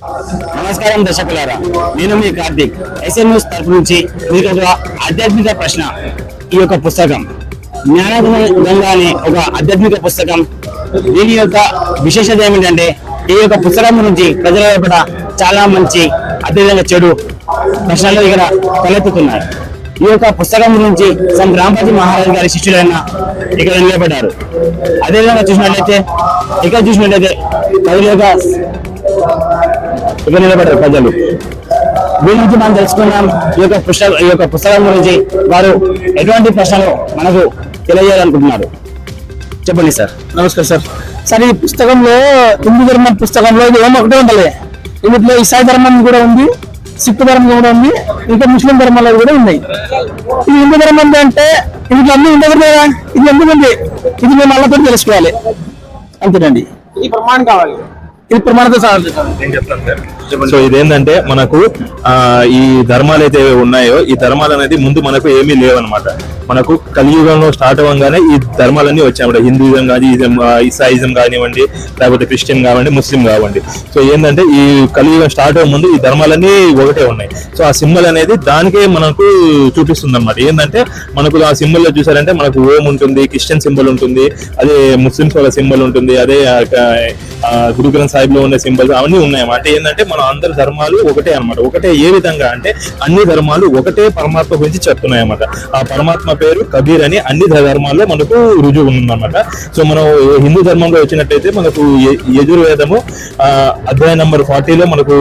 నమస్కారం దర్శకులారా నేను మీ Karthik. SN news తరపు నుంచి మీకు ఒక ఆధ్యాత్మిక ప్రశ్న ఈ యొక్క పుస్తకం. జ్ఞానగంగా ఒక ఆధ్యాత్మిక పుస్తకం. దీని యొక్క విశేషత ఏమిటంటే ఈ యొక్క పుస్తకం గురించి ప్రజల లోపల చాలా మంచి అదేవిధంగా చెడు ప్రశ్నలు ఇక్కడ తలెత్తుతున్నాయి ఈ యొక్క పుస్తకం గురించి సం రాంపతి మహారాజు గారి శిష్యులైన ఇక్కడ నిలబడ్డారు. అదేవిధంగా చూసినట్లయితే ఇక్కడ చూసినట్లయితే ప్రజల యొక్క ఇక్కడ నిలబడ్డారు ప్రజలు. దీని నుంచి మనం తెలుసుకున్నాం ఈ యొక్క పుస్తకం ఈ యొక్క పుస్తకం గురించి వారు ఎటువంటి ప్రశ్నలు మనకు తెలియజేయాలనుకుంటున్నారు? చెప్పండి సార్. నమస్కారం సార్. సార్ ఈ పుస్తకంలో హిందూ ధర్మం పుస్తకంలో ఇది ఏమో ఒకటే ఉండాలి. ఇందులో ఇసాయి ధర్మం కూడా ఉంది సిక్ ధర్మం కూడా ఉంది ఇంకా ముస్లిం ధర్మాలు కూడా ఉన్నాయి. ఇది హిందూ ధర్మం అంటే ఇందులో అన్ని ఉండదు కదా? ఇది ఎందుకు ఉంది? ఇది మేము వాళ్ళతో తెలుసుకోవాలి. అంతేనండి. ఇది ప్రమాణం కావాలి. ఇది ప్రమాణంతో సార్ సో ఇదేంటంటే మనకు ఈ ధర్మాలు అయితే ఉన్నాయో ఈ ధర్మాలు అనేది ముందు మనకు ఏమీ లేవన్నమాట. మనకు కలియుగంలో స్టార్ట్ అవ్వగానే ఈ ధర్మాలన్నీ వచ్చాయన్నమాట. హిందూయిజం కానీ ఇసాయిజం కానివ్వండి లేకపోతే క్రిస్టియన్ కావండి ముస్లిం కావండి సో ఏంటంటే ఈ కలియుగం స్టార్ట్ అవ్వక ముందు ఈ ధర్మాలన్నీ ఒకటే ఉన్నాయి. సో ఆ సింబల్ అనేది దానికే మనకు చూపిస్తుంది అనమాట ఏంటంటే మనకు ఆ సింబల్లో చూసారంటే మనకు ఓం ఉంటుంది క్రిస్టియన్ సింబల్ ఉంటుంది అదే ముస్లిమ్స్ వాళ్ళ సింబల్ ఉంటుంది అదే ఆ, గురు గ్రంథ్ సాహిబ్లో ఉన్న సింబల్స్ అవన్నీ ఉన్నాయి అంటే ఏంటంటే మన అందరి ధర్మాలు ఒకటే అన్నమాట. ఒకటే ఏ విధంగా అంటే అన్ని ధర్మాలు ఒకటే పరమాత్మ గురించి చెప్తున్నాయి అన్నమాట ఆ పరమాత్మ పేరు కబీర్ అని అన్ని ధర్మాల్లో మనకు రుజువు ఉందన్నమాట. సో మనం హిందూ ధర్మంలో వచ్చినట్టయితే మనకు యజుర్వేదము ఆ, అధ్యాయం నంబర్ ఫార్టీలో మనకు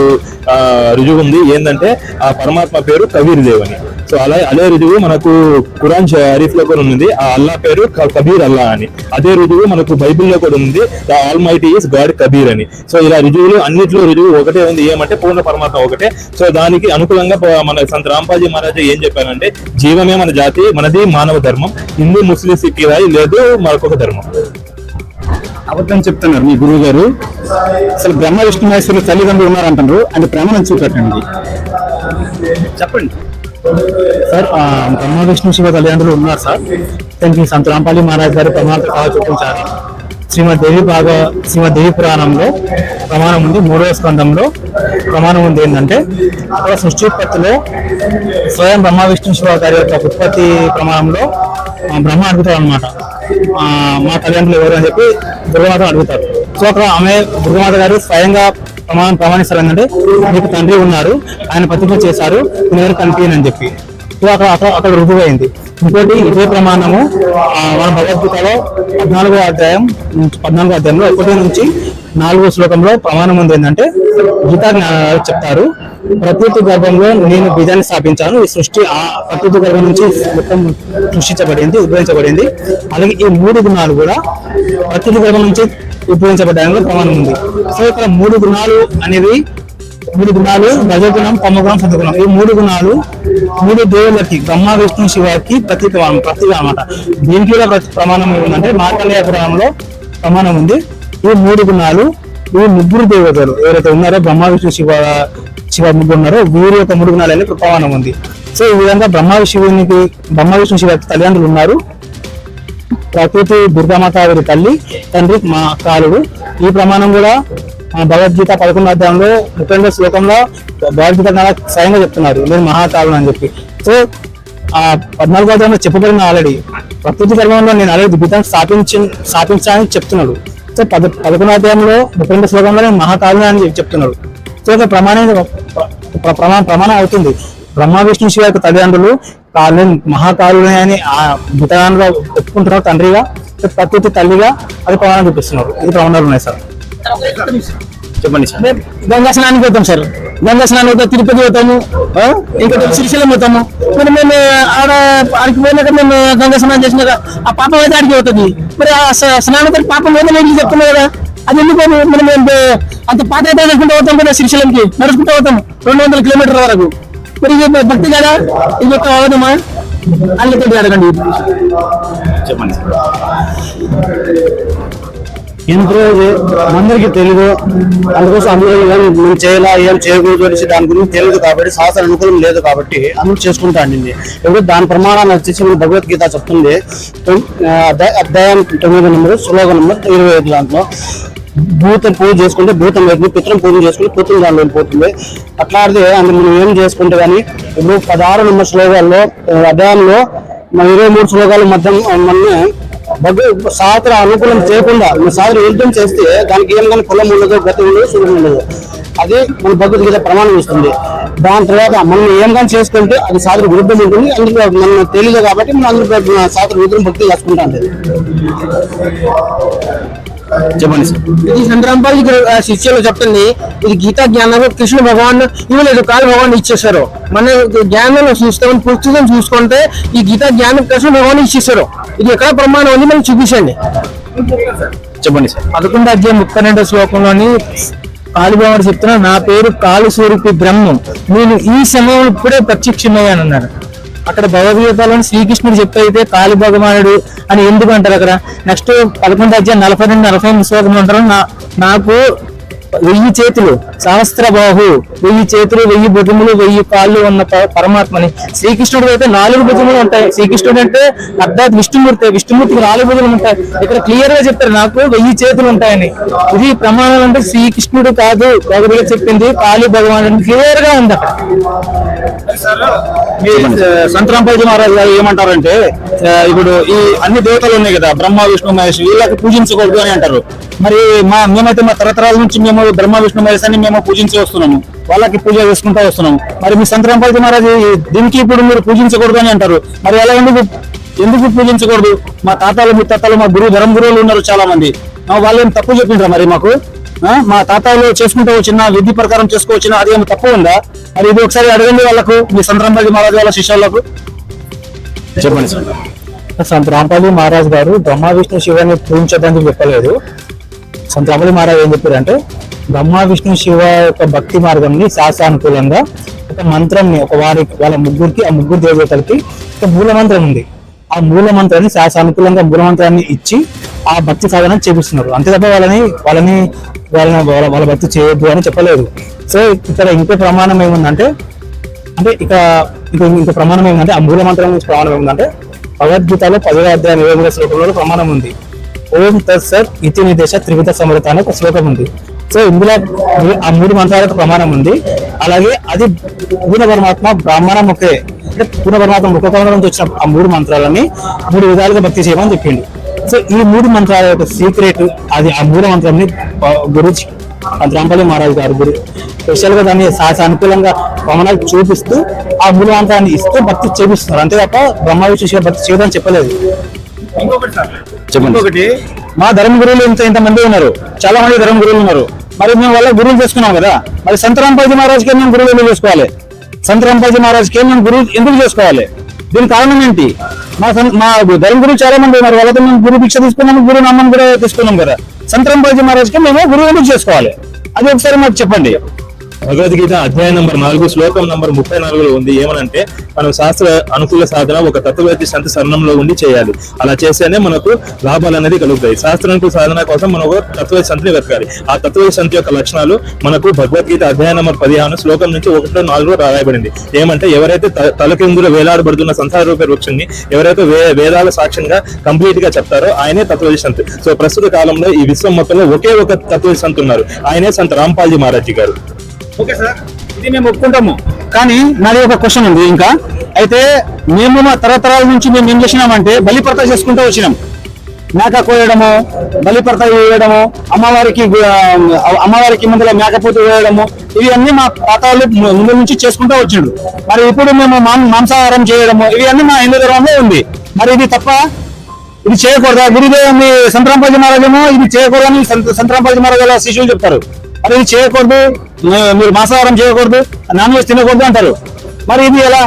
ఆ, రుజువు ఉంది. ఏంటంటే ఆ పరమాత్మ పేరు కబీర్ దేవ్ అని. సో అలా అదే రుజువు మనకు ఖురాన్ షరీఫ్లో కూడా ఉంది. ఆ అల్లా పేరు కబీర్ అల్లా అని. అదే రుజువు మనకు బైబిల్లో కూడా ఉంది. The almighty is God Kabir అని. సో ఇలా రుజువులు అన్నిట్లో రుజువు ఒకటే ఉంది. ఏమంటే పూర్ణ పరమాత్మ ఒకటే. సో దానికి అనుకూలంగా మన సంత రాంపాజీ మహారాజా ఏం చెప్పారంటే జీవమే మన జాతి మనది మానవ ధర్మం. హిందూ ముస్లిం సిక్ లేదు మరొక ధర్మం. అబద్ధం చెప్తున్నారు మీ గురువు గారు అసలు బ్రహ్మ విష్ణు మహేశ్వరులు తల్లిదండ్రులు ఉన్నారంటారు అంటే ప్రమాణం చూపెట్టండి చెప్పండి. సార్ బ్రహ్మ విష్ణు శివ తల్లిదండ్రులు ఉన్నారు సార్. దానికి సంత రాంపల్లి మహారాజ్ గారు ప్రమాణం కావాలి చూపించారు. శ్రీమద్దేవి భాగ శ్రీమదేవి పురాణంలో ప్రమాణం ఉంది మూడవ స్కందంలో ప్రమాణం ఉంది ఏంటంటే అక్కడ సృష్టిపత్తిలో స్వయం బ్రహ్మ విష్ణు శివ గారి యొక్క ఉత్పత్తి ప్రమాణంలో బ్రహ్మ అడుగుతారు అనమాట మా తల్లిదండ్రులు ఎవరు అని చెప్పి దుర్గమాత అడుగుతారు. సో అక్కడ ఆమె దుర్గమాత గారు స్వయంగా ప్రమాణం ప్రమాణిస్తారు ఏంటంటే మీకు తండ్రి ఉన్నారు. ఆయన ప్రతిజ్ఞ చేశారు. నేను ఎవరు కనిపించని చెప్పి. సో అక్కడ అక్కడ అక్కడ రుజువు అయింది ఇంకోటి ఇదే ప్రమాణము మన భగవద్గీతలో పద్నాలుగో అధ్యాయం పద్నాలుగో అధ్యాయంలో ఒకటి నుంచి నాలుగో శ్లోకంలో ప్రమాణం ఉంది ఏంటంటే గీతా చెప్తారు. ప్రకృతి గర్భంలో నేను బీజాన్ని స్థాపించాను. ఈ సృష్టి ఆ ప్రకృతి గర్భం నుంచి మొత్తం సృష్టించబడింది ఉద్భవించబడింది. అలాగే ఈ మూడు గుణాలు కూడా ప్రకృతి గర్భం నుంచి ఉద్భవించబడ్డానికి ప్రమాణం ఉంది. సో ఇక్కడ మూడు గుణాలు అనేవి మూడు గుణాలు రజగుణం తమగుణం సత్వగుణం ఈ మూడు గుణాలు మూడు దేవులకి బ్రహ్మ విష్ణు శివకి ప్రతీక ప్రతీక అనమాట దీనికి కూడా ప్రమాణం ఏముందంటే మార్కండేయ పురాణంలో ప్రమాణం ఉంది. ఈ మూడు గుణాలు ఈ ముగ్గురు దేవతలు ఎవరైతే ఉన్నారో బ్రహ్మ విష్ణు శివ శివ ముగ్గురు ఉన్నారో వీరి యొక్క మూడు గుణాలు అనేది ప్రమాణం ఉంది. సో ఈ విధంగా బ్రహ్మ విష్ణునికి బ్రహ్మ విష్ణు శివ తల్లిదండ్రులు ఉన్నారు. ప్రకృతి దుర్గామాత తల్లి తండ్రి మా కాలుడు. ఈ ప్రమాణం కూడా ఆ భగవద్గీత పదకొండు అధ్యాయంలో ముఖ్యంగా శ్లోకంలో భగవద్గీత స్వయంగా చెప్తున్నారు. నేను మహాకాలుడు అని చెప్పి. సో ఆ పద్నాలుగో అధ్యాయంలో చెప్పబడిన ఆల్రెడీ ప్రకృతి ధర్మంలో నేను ఆల్రెడీ గీతాన్ని స్థాపించి స్థాపించాలని చెప్తున్నాడు. సో పద పదకొండు అధ్యాయంలో ముఖ్యంగా శ్లోకంలో నేను మహాకాలుడు అని చెప్తున్నాడు. సో ఒక ప్రమాణం ప్ర- ప్రమాణ ప్రమాణం అవుతుంది. బ్రహ్మ విష్ణు శివ యొక్క తల్లిదండ్రులు కాళ్ళు మహాకాలుని అని ఆ గీతాంలో ఒప్పుకుంటున్నారు తండ్రిగా ప్రకృతి తల్లిగా అది ప్రమాణం చూపిస్తున్నారు. ఇది ప్రమాణాలు ఉన్నాయి సార్. చెప్పండి సార్. గంగా స్నానానికి పోతాం సార్. గంగా స్నానం పోతాం తిరుపతి పోతాము ఇంకా శ్రీశైలం పోతాము. మరి మేము ఆడ ఆడికి పోయినాక మేము గంగా స్నానం చేసినాక ఆ పాపం అయితే ఆడికి పోతుంది. మరి ఆ స్నానం అయితే పాపం పోతే ఇంటికి చెప్తున్నాం కదా? అది ఎందుకు మనం మేము అంత పాత అయితే నడుచుకుంటూ పోతాం కదా శ్రీశైలంకి నడుచుకుంటూ పోతాం. రెండు వందల కిలోమీటర్ల వరకు. మరి ఇది భక్తి కదా? ఇది ఒక అవదమా అల్లతో అడగండి. చెప్పండి. అందరికీ తెలియదు అందుకోసం అందరూ ఏం మేము చేయాలా ఏం చేయకూడదు అనేసి దాని గురించి తెలియదు కాబట్టి శాస్త్ర అనుకూలం లేదు కాబట్టి అందరూ చేసుకుంటా అండి ఇప్పుడు దాని ప్రమాణాలు వచ్చేసి మన భగవద్గీత చెప్తుంది. అధ్యాయం తొమ్మిది నెంబర్ శ్లోక నెంబర్ ఇరవై ఐదు దాంట్లో. భూతం పూజ చేసుకుంటే భూతం వెళ్తుంది పిత్రం పూజ చేసుకుంటే పిత్రం దానిలో పోతుంది. అట్లాడితే అందులో మనం ఏం చేసుకుంటే కానీ ఇప్పుడు పదహారు నెంబర్ శ్లోకాల్లో అధ్యాయంలో మన ఇరవై మూడు శ్లోకాలు మధ్య మనల్ని భగ సాత్ర అనుకూలం చేయకుండా సాత్ర యుద్ధం చేస్తే దానికి ఏం కానీ కులం ఉండదు గతి ఉండదు సుఖం ఉండదు. అది మన భగవద్గీత ప్రమాణం ఇస్తుంది. దాని తర్వాత మనం ఏం కానీ చేసుకుంటే అది సాధన విరుద్ధం ఉంటుంది. అందులో మనం తెలియదు కాబట్టి మనం అందులో సాధన విరుద్ధం భక్తి చేసుకుంటాం చెప్పండి సార్ ఇది సంద్రంపాలి శిష్యులు చెప్తుంది ఇది గీతా జ్ఞానం కృష్ణ భగవాన్ ఇవ్వలేదు కాలు భగవాన్ ఇచ్చేసారు మన జ్ఞానం చూస్తామని పుస్తకం చూసుకుంటే ఈ గీతా జ్ఞానం కృష్ణ భగవాన్ ఇచ్చేసారు ఇది ఎక్కడ ప్రమాణం ఉంది మనం చూపించండి. చెప్పండి సార్ పదకొండు అధ్యాయం ముప్పై రెండో శ్లోకంలోని కాళీబాబు చెప్తున్నా నా పేరు కాలు స్వరూపి బ్రహ్మం. నేను ఈ సమయం ఇప్పుడే ప్రత్యక్షమయ్యాను అన్నారు అక్కడ భగవద్గీతలో శ్రీకృష్ణుడు చెప్పైతే కాళీ భగవానుడు అని ఎందుకు అంటారు అక్కడ? నెక్స్ట్ పదకొండు అధ్యాయం నలభై రెండు నలభై ఎనిమిది శ్లోకం అంటారు నా- నాకు వెయ్యి చేతులు సహస్ర బాహు వెయ్యి చేతులు వెయ్యి భుజములు వెయ్యి కాళ్ళు ఉన్న పరమాత్మని. శ్రీకృష్ణుడు అయితే నాలుగు భుజములు ఉంటాయి. శ్రీకృష్ణుడు అంటే అర్థాత్ విష్ణుమూర్తి. విష్ణుమూర్తికి నాలుగు భుజములు ఉంటాయి. ఇక్కడ క్లియర్గా చెప్తారు నాకు వెయ్యి చేతులు ఉంటాయని. ఇది ప్రమాణం అంటే శ్రీకృష్ణుడు కాదు. భగవద్గీత చెప్పింది కాళీ భగవానుడు క్లియర్గా ఉంది అక్కడ సంతరాంపల్లి మహారాజు గారు ఏమంటారంటే ఇప్పుడు ఈ అన్ని దేవతలు ఉన్నాయి కదా బ్రహ్మ విష్ణు మహేష్ వీళ్ళకి పూజించకూడదు అని అంటారు. మరి మా మేమైతే మా తరతరాల నుంచి మేము బ్రహ్మ విష్ణు మహేష్ అని మేము పూజించి వస్తున్నాము. వాళ్ళకి పూజ చేసుకుంటూ వస్తున్నాము. మరి మీ సంతరాంపల్లి మహారాజు ఈ- దీనికి ఇప్పుడు మీరు పూజించకూడదు అని అంటారు. మరి ఎలా ఎందుకు ఎందుకు పూజించకూడదు? మా తాతలు మీ తాతలు మా గురువు ధర్మ గురువులు ఉన్నారు చాలా మంది వాళ్ళు ఏం తప్పు చెప్పిండ్రా మరి మాకు? మా తాతలు చేసుకుంటూ వచ్చిన విధి ప్రకారం చేసుకోవచ్చిన అది ఏమి తప్పు ఉందా? మరి ఇది ఒకసారి అడగండి వాళ్ళకు మీ సంతరాంపల్లి మహారాజు వాళ్ళ శిష్యులకు. చెప్పండి సార్. సంత రాంపల్లి మహారాజ్ గారు బ్రహ్మ విష్ణు శివాన్ని పూజించదని చెప్పలేదు. సంత రాంపల్లి మహారాజ్ ఏం చెప్పారంటే బ్రహ్మ విష్ణు శివ యొక్క భక్తి మార్గంని శాస్త్రానుకూలంగా ఒక మంత్రంని ఒక వారి వాళ్ళ ముగ్గురికి ఆ ముగ్గురు దేవతలకి ఒక మూల మంత్రం ఉంది. ఆ మూల మంత్రాన్ని శాస్త్రానుకూలంగా మూల మంత్రాన్ని ఇచ్చి ఆ భక్తి సాధన చేపిస్తున్నారు. అంతే తప్ప వాళ్ళని వాళ్ళని వాళ్ళని వాళ్ళ వాళ్ళ భక్తి చేయొద్దు అని చెప్పలేదు. సో ఇక్కడ ఇంకో ప్రమాణం ఏముందంటే అంటే ఇక ఇక ప్రమాణం ఏంటంటే ఆ మూల మంత్రం నుంచి ప్రమాణం ఏంటంటే భగవద్గీతలో పదవ అధ్యాయం ఇరవై శ్లోకంలో ప్రమాణం ఉంది. ఓం తత్సత్ ఇతి నిర్దేశ త్రివిధ సమృత అనే ఒక శ్లోకం ఉంది. సో ఇందులో ఆ మూడు మంత్రాలకు ప్రమాణం ఉంది. అలాగే అది పూర్ణ పరమాత్మ బ్రాహ్మణ ముఖే అంటే పూర్ణ పరమాత్మ ముఖ వచ్చిన ఆ మూడు మంత్రాలని మూడు విధాలుగా భక్తి చేయమని చెప్పిండు. సో ఈ మూడు మంత్రాల యొక్క సీక్రెట్ అది ఆ మూడు మంత్రాన్ని గురు రాంపల్లి మహారాజ్ గారు గురు స్పెషల్గా దాన్ని సాహస అనుకూలంగా ప్రమాణాలు చూపిస్తూ ఆ మూడు మంత్రాన్ని ఇస్తూ భక్తి చేపిస్తున్నారు. అంతే తప్ప బ్రహ్మ విశేష భక్తి చేయడం చెప్పలేదు. చెప్పండి. ఒకటి మా ధర్మ గురువులు ఇంత ఇంత మంది ఉన్నారు. చాలా మంది ధర్మ గురువులు ఉన్నారు. మరి మేము వాళ్ళ గురువులు చేసుకున్నాం కదా. మరి సంతరాంపల్లి మహారాజ్కి మేము గురువులు ఎందుకు చేసుకోవాలి? సంతరాంపల్లి మహారాజ్కి మేము గురువు ఎందుకు చేసుకోవాలి? దీని కారణం ఏంటి? మా మా ధర్మ గురువు చాలా మంది ఉన్నారు. వాళ్ళతో మేము గురు భిక్ష తీసుకున్నాము గురు నామం కూడా తీసుకున్నాం కదా. సంతరాంపల్లి మహారాజ్కి మేము గురువు ఎందుకు చేసుకోవాలి? అది ఒకసారి మాకు చెప్పండి. భగవద్గీత అధ్యాయం నంబర్ నాలుగు శ్లోకం నంబర్ ముప్పై నాలుగులో ఉంది. ఏమనంటే మనం శాస్త్ర అనుకూల సాధన ఒక తత్వవేత్తి సంత శరణంలో ఉండి చేయాలి. అలా చేస్తేనే మనకు లాభాలు అనేది కలుగుతాయి. శాస్త్రానుకూల సాధన కోసం మనం ఒక తత్వవేత్తి సంతిని వెతకాలి. ఆ తత్వవేత్తి సంతి యొక్క లక్షణాలు మనకు భగవద్గీత అధ్యాయం నంబర్ పదిహేను శ్లోకం నుంచి ఒకటిలో నాలుగులో రాయబడింది. ఏమంటే ఎవరైతే త- వేలాడబడుతున్న సంసార రూప వృక్షాన్ని ఎవరైతే వే వేదాల సాక్ష్యంగా కంప్లీట్గా చెప్తారో ఆయనే తత్వవేత్తి సంత్. సో ప్రస్తుత కాలంలో ఈ విశ్వం మొత్తంలో ఒకే ఒక తత్వవేత్తి సంత్ ఉన్నారు. ఆయనే సంత రాంపాల్జీ మహారాజీ గారు. Okay sir. ఇది మేము ఒప్పుకుంటాము. కానీ నాది ఒక క్వశ్చన్ ఉంది ఇంకా. అయితే మేము మా తరతరాల నుంచి మేము ఏం చేసినామంటే బలిప్రత చేసుకుంటూ వచ్చినాం. మేక కోయడము బలిప్రత వేయడము అమ్మవారికి అమ్మవారికి ముందులో మేకపోతు వేయడము ఇవి అన్ని మా వాళ్ళు ముందు నుంచి చేసుకుంటూ వచ్చిండు మరి ఇప్పుడు మేము మాంసాహారం చేయడము ఇవి అన్ని మా హిందూ ధర్మంలో ఉంది. మరి ఇది తప్ప ఇది చేయకూడదా? గురుదేవ్ మీ సంతరాంపల్లి మహారాజేమో ఇది చేయకూడదని సంత- మహారాజు శిష్యులు చెప్తారు. మరి ఇది చేయకూడదు మీరు మాంసాహారం చేయకూడదు నాన్ వెజ్ తినకూడదు అంటారు. మరి ఇది ఎలా?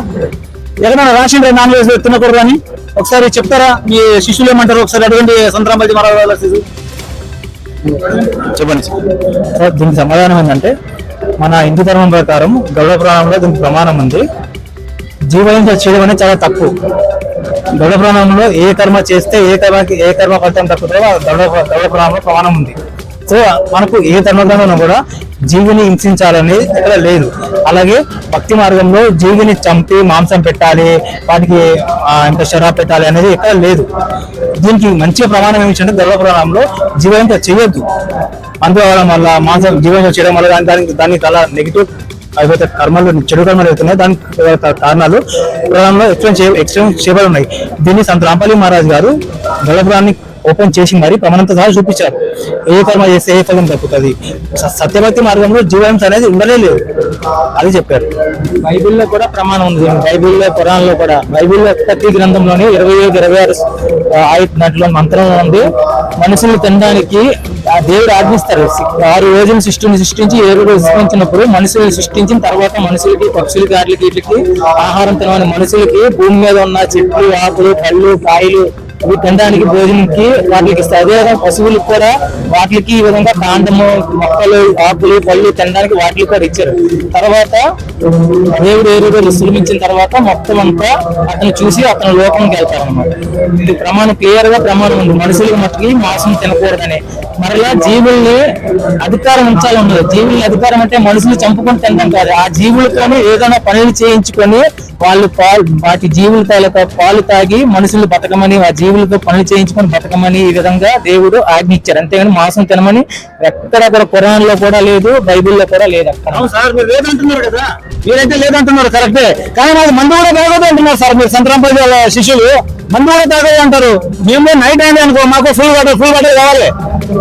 ఎక్కడైనా రాసిండ్రే నాన్ వెజ్ తినకూడదు అని ఒకసారి చెప్తారా? మీ శిష్యులు ఏమంటారు? ఒకసారి అడగండి సంతరాంపల్లి మహారాజు వాళ్ళ చెప్పండి. సార్ దీనికి సమాధానం ఏంటంటే మన హిందూ ధర్మం ప్రకారం గౌడ పురాణంలో దీనికి ప్రమాణం ఉంది. జీవహింస చేయడం అనేది చాలా తప్పు. గౌడ పురాణంలో ఏ కర్మ చేస్తే ఏ కర్మకి ఏ కర్మ ఫలితం తప్పుతుందో ఆ గౌడ గౌడ పురాణంలో ప్రమాణం ఉంది. సో మనకు ఏ ధర్మగ్రంథంలో కూడా జీవిని హింసించాలనేది ఇక్కడ లేదు. అలాగే భక్తి మార్గంలో జీవిని చంపి మాంసం పెట్టాలి వాటికి ఆ, ఇంకా షరా పెట్టాలి అనేది ఇక్కడ లేదు. దీనికి మంచి ప్రమాణం ఏమిటంటే గౌడ పురాణంలో జీవంత చేయొద్దు మందు అవడం వల్ల మాంసం జీవనం చేయడం వల్ల దాని- దానికి దానికి చాలా నెగిటివ్ అయిపోతే కర్మలు చెడు కర్మలు అవుతున్నాయి. దానికి కారణాలు పురాణంలో ఎక్స్ప్లెయిన్ చేయ ఎక్స్ప్లెయిన్ చేయబడి ఉన్నాయి. దీన్ని సంత రాంపల్లి మహారాజ్ గారు గలపురాన్ని ఓపెన్ చేసి మరి ప్రమాణంతో సహా చూపించారు. ఏ కర్మ చేస్తే ఏ ఫలం దక్కుతుంది? సత్యభక్తి మార్గంలో జీవహింస అనేది ఉండలే లేదు. అది చెప్పారు. బైబిల్లో కూడా ప్రమాణం ఉంది. బైబిల్లో పురాణంలో కూడా. బైబిల్లో ప్రతి గ్రంథంలోని ఇరవై ఐదు ఇరవై ఆరు ఆయన మంత్రంలో ఉంది. మనుషులు తినడానికి ఆ దేవుడు ఆజ్ఞిస్తారు. ఆరు రోజులు సృష్టిని సృష్టించి ఏడు రోజు సృష్టించినప్పుడు మనుషులు సృష్టించిన తర్వాత మనుషులకి పక్షులకి వాటికి వీటికి ఆహారం తినవని మనుషులకి భూమి మీద ఉన్న చెట్లు ఆకులు పళ్ళు కాయలు అవి తినడానికి భోజనంకి వాటికి ఇస్తారు అదే పశువులకు కూడా వాటికి ఈ విధంగా కాండము మొక్కలు ఆకులు పళ్ళు తినడానికి వాటికి కూడా ఇచ్చారు. తర్వాత దేవుడు ఏ రోజు శ్రమించిన తర్వాత మొత్తం అంతా అతను చూసి అతను లోకంకి వెళ్తారు అనమాట ఇది ప్రమాణం క్లియర్గా ప్రమాణం ఉంది. మనుషులకి మట్టుకి మాంసం తినకూడదని. మరలా జీవుల్ని అధికారం ఉంచాలి ఉండదు జీవుల్ని అధికారం అంటే మనుషులు చంపుకొని తినడం కాదు. ఆ జీవులతోనే ఏదైనా పనులు చేయించుకొని వాళ్ళు పాలు వాటి జీవుల తాలూకా పాలు తాగి మనుషులు బతకమని ఆ జీవులతో పనులు చేయించుకొని బతకమని ఈ విధంగా దేవుడు ఆజ్ఞించారు అంతేగాని మాంసం తినమని ఎక్కడక్కడ పురాణంలో కూడా లేదు బైబిల్లో కూడా లేదు అక్కడ. అవును లేదంటున్నారు మీరైతే లేదంటున్నారు కరెక్టే. కానీ మాకు మందు కూడా తాగదు అంటున్నారు సార్ మీరు సంక్రాంతి శిష్యులు. మందు కూడా తాగదు అంటారు. మేము నైట్ అయింది అనుకో మాకు ఫుల్ బాటిల్ ఫుల్ బాటిల్ కావాలి.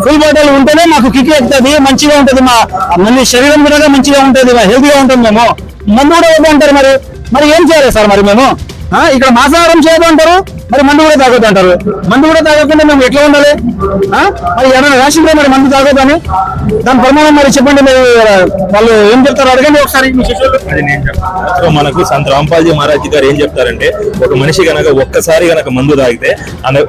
ఫుల్ బాటిల్ ఉంటేనే మాకు కిక్ ఎక్కుతుంది మంచిగా ఉంటుంది మా మళ్ళీ శరీరం కూడా మంచిగా ఉంటుంది హెల్తీగా ఉంటుంది మేము. మందు కూడా వద్దు అంటారు మరి. మరి ఏం చేయాలి సార్ మరి మేము? ఇక్కడ మాంసాహారం చేయదు అంటారు మరి మందు కూడా తాగొద్దు అంటారు. మందు కూడా తాగకుండా మేము ఎట్లా ఉండాలి? ఆ? మరి ఏమైనా రాసిందే మరి మందు తాగొద్దని? దాని ప్రమాణం మరి చెప్పండి మీరు. వాళ్ళు ఏం చెప్తారు అడగండి ఒకసారి. అది నేను చెప్తాను. మనకు సంత రాంపాల్జీ మహారాజ్ గారు ఏం చెప్తారంటే ఒక మనిషి గనక ఒక్కసారి గనక మందు తాగితే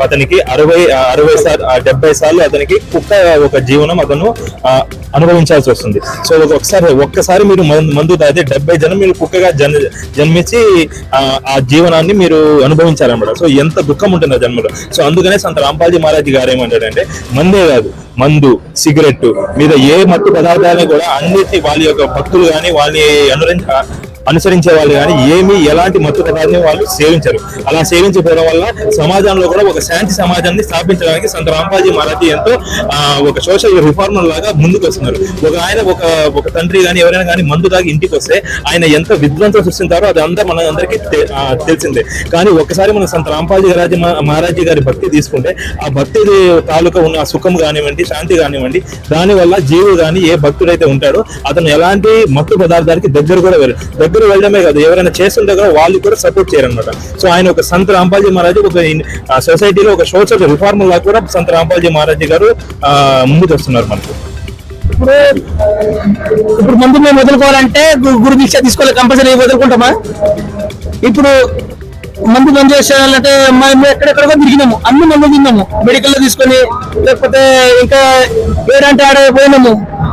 అతనికి అరవై అరవై సార్లు డెబ్బై సార్లు అతనికి కుక్క ఒక జీవనం అతను ఆ, అనుభవించాల్సి వస్తుంది. సో ఒకసారి ఒక్కసారి మీరు మందు- తాగితే డెబ్బై జనం మీరు కుక్కగా జన్ జన్మించి ఆ, జీవనాన్ని మీరు అనుభవించారన్నమాట సో ఎంత దుఃఖం ఉంటుంది ఆ జన్మలో. సో అందుకనే సంత రాంపాజీ మహారాజ్ గారు ఏమంటాడంటే మందే కాదు మందు సిగరెట్ మీద ఏ మత్తు పదార్థాలని కూడా అన్నిటిని వాళ్ళ యొక్క భక్తులు కానీ వాళ్ళని అనురంజ అనుసరించే వాళ్ళు కానీ ఏమి ఎలాంటి మత్తు పదార్థం వాళ్ళు సేవించరు. అలా సేవించకపోవడం వల్ల సమాజంలో కూడా ఒక శాంతి సమాజాన్ని స్థాపించడానికి సంత రాంబాజీ మహారాజీ ఎంతో ఒక సోషల్ రిఫార్మర్ లాగా ముందుకు వస్తున్నారు ఒక ఆయన ఒక ఒక తండ్రి కానీ ఎవరైనా కానీ మందు తాగి ఇంటికి వస్తే ఆయన ఎంత విధ్వంసం సృష్టించారో అది అంతా మన అందరికీ తెలిసిందే. కానీ ఒక్కసారి మనం సంత రాంపాజీ రాజ మహారాజీ గారి భక్తి తీసుకుంటే ఆ భక్తి తాలూకా ఉన్న సుఖం కానివ్వండి శాంతి కానివ్వండి దాని వల్ల జీవుడు కానీ ఏ భక్తుడైతే ఉంటాడో అతను ఎలాంటి మత్తు పదార్థానికి దగ్గర కూడా వెళ్ళరు దగ్గర వెళ్ళడమే కాదు. ఎవరైనా చేస్తుంటే కూడా వాళ్ళు కూడా సపోర్ట్ చేయరనమాట సో ఆయన ఒక సంత రాంపాజీ మహారాజు ఒక సొసైటీలో ఒక సోషల్ రిఫార్మర్ లాగా కూడా సంత రాంపాజీ మహారాజీ గారు ముందుకు వస్తున్నారు మనకు. ఇప్పుడు ఇప్పుడు మందు మేము వదులుకోవాలంటే గురు దీక్ష తీసుకోవాలి. కంపల్సరీ వదులుకుంటామా? ఇప్పుడు మందు బంద్ చేసేయాలంటే మేము ఎక్కడెక్కడికో తిరిగినాము. అన్ని మందు తిన్నాము. మెడికల్లో తీసుకొని లేకపోతే ఇంకా ఏడంటే ఆడ పోయినాము.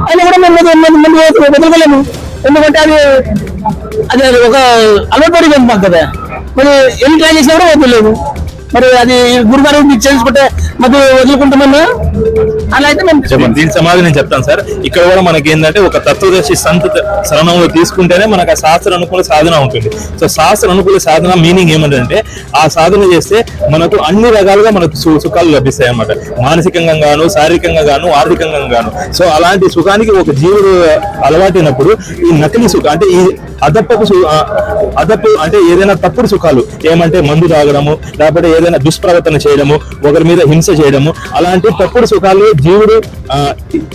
అయినా కూడా మేము మందు- వదులుకోలేము. ఎందుకంటే అది అదే అది ఒక అలవాటు పడిపోయింది మాకు కదా. మరి ఎన్ని ట్రై చేసినా కూడా వదలలేదు మరి అది గురుగారు మీకు చేసుకుంటే మాకు వదులుకుంటామన్నా అలా అయితే మేము చెప్పండి. దీని సమాధానం నేను చెప్తాను సార్. ఇక్కడ కూడా మనకి ఏంటంటే ఒక తత్వదర్శి సంత శరణంలో తీసుకుంటేనే మనకు ఆ శాస్త్ర అనుకూల సాధన ఉంటుంది. సో శాస్త్ర అనుకూల సాధన మీనింగ్ ఏమంటే ఆ సాధన చేస్తే మనకు అన్ని రకాలుగా మనకు సుఖాలు లభిస్తాయి అన్నమాట మానసికంగా గాను శారీరకంగా గాను ఆర్థికంగా గాను సో అలాంటి సుఖానికి ఒక జీవుడు అలవాటైనప్పుడు ఈ నకిలీ సుఖం అంటే ఈ అదప్పపు అదప్పు అంటే ఏదైనా తప్పుడు సుఖాలు ఏమంటే మందు తాగడము లేకపోతే ఏదైనా దుష్ప్రవర్తన చేయడము ఒకరి మీద హింస చేయడము అలాంటి తప్పుడు సుఖాలు జీవుడు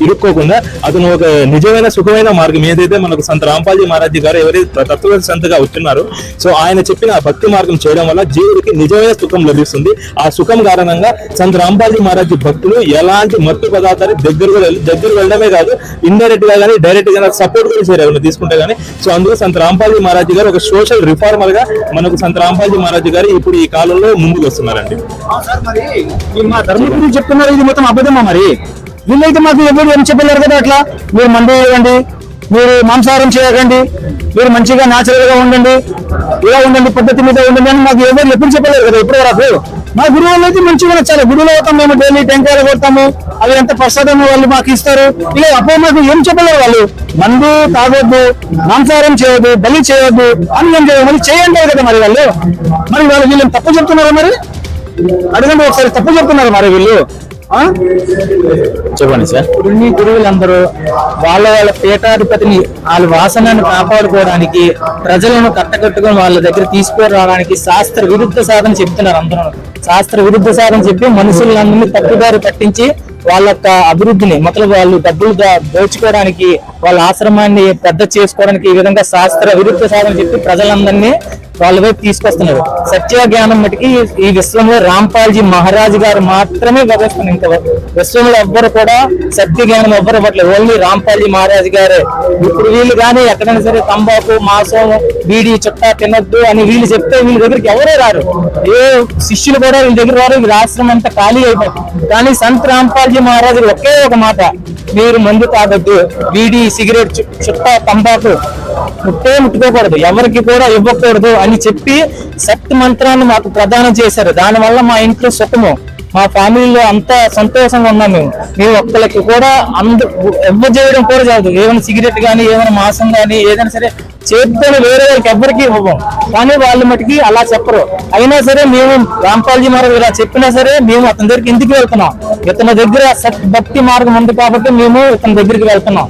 ఇరుక్కోకుండా అతను ఒక నిజమైన సుఖమైన మార్గం. ఏదైతే మనకు సంత రాంపాల్జీ మహారాజ్ గారు ఎవరైతే తత్వ సంతగా వచ్చున్నారో సో ఆయన చెప్పిన ఆ భక్తి మార్గం చేయడం వల్ల జీవుడికి నిజమైన సుఖం లభిస్తుంది. ఆ సుఖం కారణంగా సంత రాంపాల్జీ మహారాజ్ భక్తులు ఎలాంటి మత్తు పదార్థాలు దగ్గర దగ్గర వెళ్ళడమే కాదు ఇండైరెక్ట్గా కానీ డైరెక్ట్గా సపోర్ట్ కూడా చేయరు తీసుకుంటే కానీ సో అందులో సంత రాంపాల్జీ మహారాజ్ గారు ఒక సోషల్ రిఫార్మర్గా మనకు సంత రాంపాల్జీ మహారాజ్ గారు ఇప్పుడు ఈ కాలంలో ముందుకు వస్తున్నారండి. మరి మా ధర్మం గురించి చెప్తున్నారు ఇది మొత్తం అబద్ధమా మరి? వీళ్ళైతే మాకు ఎవరు ఏం చెప్పలేరు కదా అట్లా? మీరు మందు ఇవ్వండి మీరు మాంసాహారం చేయకండి మీరు మంచిగా న్యాచురల్గా ఉండండి ఇలా ఉండండి పద్ధతి మీద ఉండండి అని మాకు ఎవరు ఎప్పుడు చెప్పలేరు కదా ఇప్పటి వరకు. మా గురువులు అయితే మంచిగా నచ్చాలి గురువులు అవుతాం మేము డైలీ టెంకాయలు కొడతాము అవి ఎంత ప్రసాదం వాళ్ళు మాకు ఇస్తారు. ఇలా అప్పుడు మాకు ఏం చెప్పలేరు వాళ్ళు. మందు తాగొద్దు మాంసాహారం చేయొద్దు బలి చేయొద్దు అని చేయదు మరి చేయండి కదా మరి వాళ్ళు. మరి వాళ్ళు వీళ్ళు తప్పు చెప్తున్నారా మరి? అడగండి ఒకసారి తప్పు చెప్తున్నారు మరి వీళ్ళు? చెప్పండి సార్. ఇన్ని గురువులందరూ వాళ్ళ వాళ్ళ పీఠాధిపతిని వాళ్ళ వాసనను కాపాడుకోవడానికి ప్రజలను కట్టకట్టుకొని వాళ్ళ దగ్గర తీసుకురావడానికి శాస్త్ర విరుద్ధ సాధన చెప్తున్నారు అందరూ. శాస్త్ర విరుద్ధ సాధన చెప్పి మనుషులందరినీ తప్పుదారి పట్టించి వాళ్ళ యొక్క అభివృద్ధిని మొదలు వాళ్ళు డబ్బులు దోచుకోవడానికి వాళ్ళ ఆశ్రమాన్ని పెద్ద చేసుకోవడానికి ఈ విధంగా శాస్త్ర విరుద్ధ సాధన చెప్పి ప్రజలందరినీ వాళ్ళ వైపు తీసుకొస్తున్నారు. సత్య జ్ఞానం మటుకి ఈ విశ్వంలో రాంపాల్జీ మహారాజు గారు మాత్రమే గర్విస్తున్నారు ఇంకా విశ్వంలో ఎవ్వరు కూడా సత్య జ్ఞానం ఎవ్వరు ఇవ్వట్లేదు. ఓన్లీ రాంపాల్జీ మహారాజు గారే. ఇప్పుడు వీళ్ళు కానీ ఎక్కడైనా సరే తంబాకు మాసం బీడి చుట్టా తినొద్దు అని వీళ్ళు చెప్తే వీళ్ళ దగ్గరికి ఎవరే రారు. ఏ శిష్యులు కూడా వీళ్ళ దగ్గర రారు. వీళ్ళ ఆశ్రమం అంతా ఖాళీ అయిపోతుంది. కానీ సంత్ రాంపాల్జీ మహారాజు ఒకే ఒక మాట. మీరు మందు తాగొద్దు. బీడి సిగరెట్ చుట్టా తంబాకు ముట్టే ముట్టుకోకూడదు. ఎవరికి కూడా ఇవ్వకూడదు అని చెప్పి సత్ మంత్రాన్ని మాకు ప్రదానం చేశారు. దానివల్ల మా ఇంట్లో సుఖము. మా ఫ్యామిలీలో అంతా సంతోషంగా ఉన్నాం మేము. మేము ఒక్కరికి కూడా అందరు ఎవ్వరు చేయడం కూడా చేయదు ఏమైనా సిగరెట్ కానీ ఏమైనా మాసం కానీ ఏదైనా సరే చేతితో వేరే వాళ్ళకి ఎవ్వరికి ఇవ్వం కానీ వాళ్ళు మటుకి అలా చెప్పరు. అయినా సరే మేము రాంపాల్జీ మార్గం ఇలా చెప్పినా సరే మేము అతని దగ్గరికి ఎందుకు వెళ్తున్నాం? ఇతని దగ్గర సత్ భక్తి మార్గం ఉంది కాబట్టి మేము ఇతని దగ్గరికి వెళ్తున్నాం.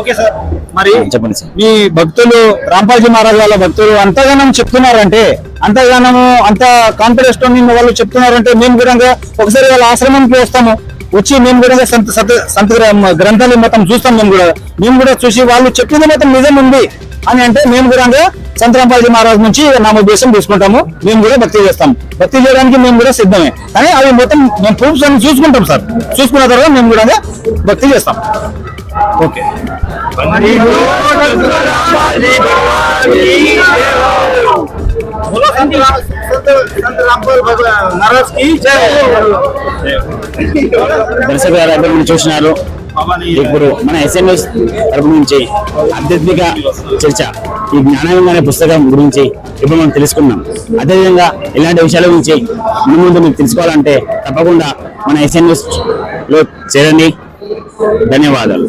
Okay sir. మరి చెప్పండి సార్. మీ భక్తులు రాంపాజీ మహారాజ్ వాళ్ళ భక్తులు అంతగానం చెప్తున్నారంటే అంతగానము అంత కాన్ఫిడెన్స్తో నిన్న వాళ్ళు చెప్తున్నారంటే మేము కూడా ఒకసారి వాళ్ళ ఆశ్రమానికి వస్తాము. వచ్చి మేము కూడా సంత సంత సంత గ్ర- గ్రంథాలు మొత్తం చూస్తాం మేము కూడా. మేము కూడా చూసి వాళ్ళు చెప్పింది మొత్తం నిజం ఉంది అని అంటే మేము కూడా సంత రాంపాజీ మహారాజ్ నుంచి నామోద్దేశం తీసుకుంటాము. మేము కూడా భక్తి చేస్తాం భక్తి చేయడానికి మేము కూడా సిద్ధమే. కానీ అవి మొత్తం మేము ప్రూఫ్స్ అన్ని చూసుకుంటాం సార్. చూసుకున్న తర్వాత మేము కూడా భక్తి చేస్తాం. ఓకే. దర్శక గారు చూసినారు. ఇప్పుడు మన ఎస్ఎంఎస్ తరపు నుంచి ఆధ్యాత్మిక చర్చ ఈ జ్ఞానం అనే పుస్తకం గురించి ఇప్పుడు మనం తెలుసుకున్నాం అదేవిధంగా ఇలాంటి విషయాల గురించి ముందు ముందు మీకు తెలుసుకోవాలంటే తప్పకుండా మన ఎస్ఎంఎస్లో చేరండి. ధన్యవాదాలు.